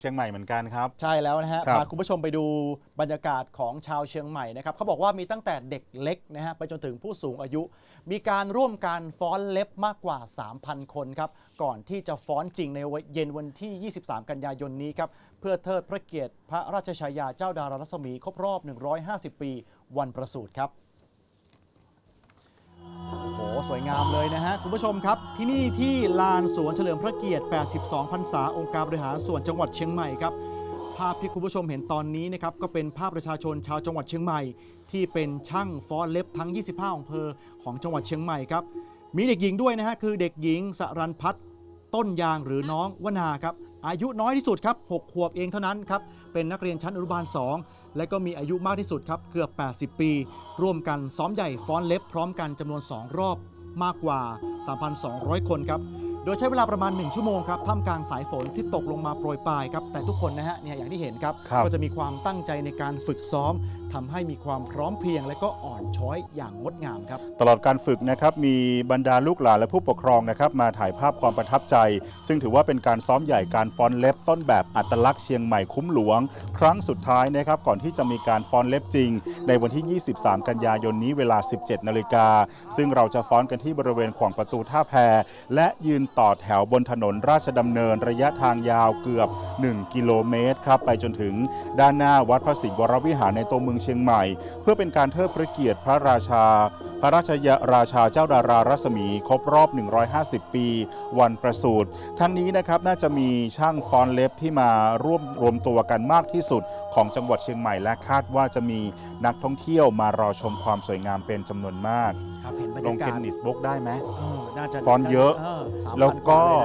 เชียงใหม่เหมือนกันครับ ใช่แล้วนะฮะครับ พาคุณผู้ชมไปดูบรรยากาศของชาวเชียงใหม่นะครับเขาบอกว่ามีตั้งแต่เด็กเล็กนะฮะไปจนถึงผู้สูงอายุ มีการร่วมการฟ้อนเล็บมากกว่า 3,000 คนครับ ก่อนที่จะฟ้อนจริงในเย็นวันที่ 23 กันยายนนี้ครับ เพื่อเทิดพระเกียรติพระราชชายาเจ้าดารารัศมีครบรอบ 150 ปี วันประสูติครับโอ้โห สวยงามเลยนะฮะ คุณผู้ชมครับ ที่นี่ที่ลานสวนเฉลิมพระเกียรติ 82 พรรษา องค์การบริหารส่วนจังหวัดเชียงใหม่ครับ ภาพที่คุณผู้ชมเห็นตอนนี้นะครับ ก็เป็นภาพประชาชนชาวจังหวัดเชียงใหม่ ที่เป็นช่างฟ้อนเล็บทั้ง 25อำเภอของจังหวัดเชียงใหม่ครับ มีเด็กหญิงด้วยนะฮะคือเด็กหญิงสรันพัฒน์ต้นยางหรือน้องวนาครับอายุน้อยที่สุดครับ6ขวบเองเท่านั้นครับ เป็นนักเรียนชั้นอนุบาล 2 และก็มีอายุมากที่สุดครับ เกือบ 80 ปี ร่วมกันซ้อมใหญ่ฟ้อนเล็บพร้อมกันจำนวน 2 รอบ มากกว่า 3,200 คนครับ โดยใช้เวลาประมาณ 1 ชั่วโมงครับท่ามกลางสายฝนที่ตกลงมาโปรยปลายครับแต่ทุกคนนะฮะเนี่ยอย่างที่เห็นครับ ครับ ก็จะมีความตั้งใจในการฝึกซ้อมทำให้มีความพร้อมเพรียง และก็อ่อนช้อยอย่างงดงามครับ ตลอดการฝึกนะครับมีบรรดาลูกหลานและผู้ปกครองนะครับมาถ่ายภาพความประทับใจ ซึ่งถือว่าเป็นการซ้อมใหญ่การฟ้อนเล็บต้นแบบอัตลักษณ์เชียงใหม่คุ้มหลวง ครั้งสุดท้ายนะครับก่อนที่จะมีการฟ้อนเล็บจริง ในวันที่ 23 กันยายนนี้เวลา 17 นาฬิกาซึ่งเราจะฟ้อนกันที่บริเวณขวางประตูท่าแพและยืนต่อแถวบนถนนราชดำเนินระยะทางยาวเกือบ 1 กิโลเมตรครับไปจนถึงด้านหน้าวัดพระสิงห์วรวิหารในตัวเมืองเชียงใหม่ เพื่อเป็นการเทิดพระเกียรติพระราชาพระราชยราชาเจ้าดารารัศมีครบรอบ 150 ปี วันประสูติทั้งนี้นะครับน่าจะมีช่างฟ้อนเล็บที่มาร่วมรวมตัวกันมากที่สุดของจังหวัดเชียงใหม่และคาดว่าจะมีนักท่องเที่ยวมารอชมความสวยงามเป็นจำนวนมาก ครับเห็นบรรลยางกาเทศนนิสบุ๊กได้ไหมเออน่าจะฟอนต์เยอะ3,000แล้วก็าเยนะ